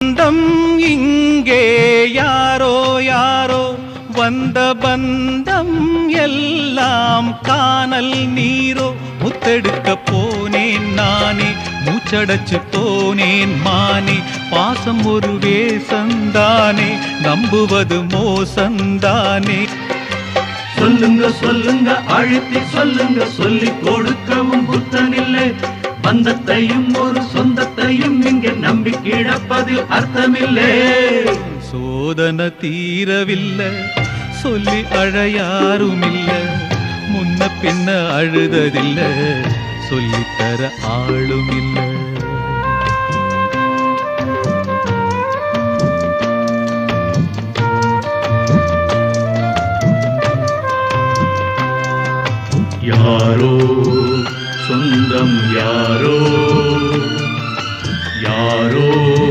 பந்தம் இங்கே யாரோ யாரோ வந்த பந்தம் எல்லாம் காணல் நீரோ. முத்தெடுக்க போனேன் நானே மூச்சடைச்சு போனேன் மானே. பாசம் ஒரு வேசந்தானே நம்புவது மோசந்தானே. சொல்லுங்க சொல்லுங்க அழுத்தி சொல்லுங்க சொல்லி கொடுக்கவும் புத்தனில்லை. பந்தத்தையும் ஒரு எதையும் இங்கு நம்பி கிடப்பதில் அர்த்தமில்லை. சோதனை தீரவில்லை சொல்லி அழையாருமில்ல முன்ன பின்ன அழுததில்லை சொல்லித்தர ஆளும் இல்லை யாரோ சொந்தம் யாரோ তোমারও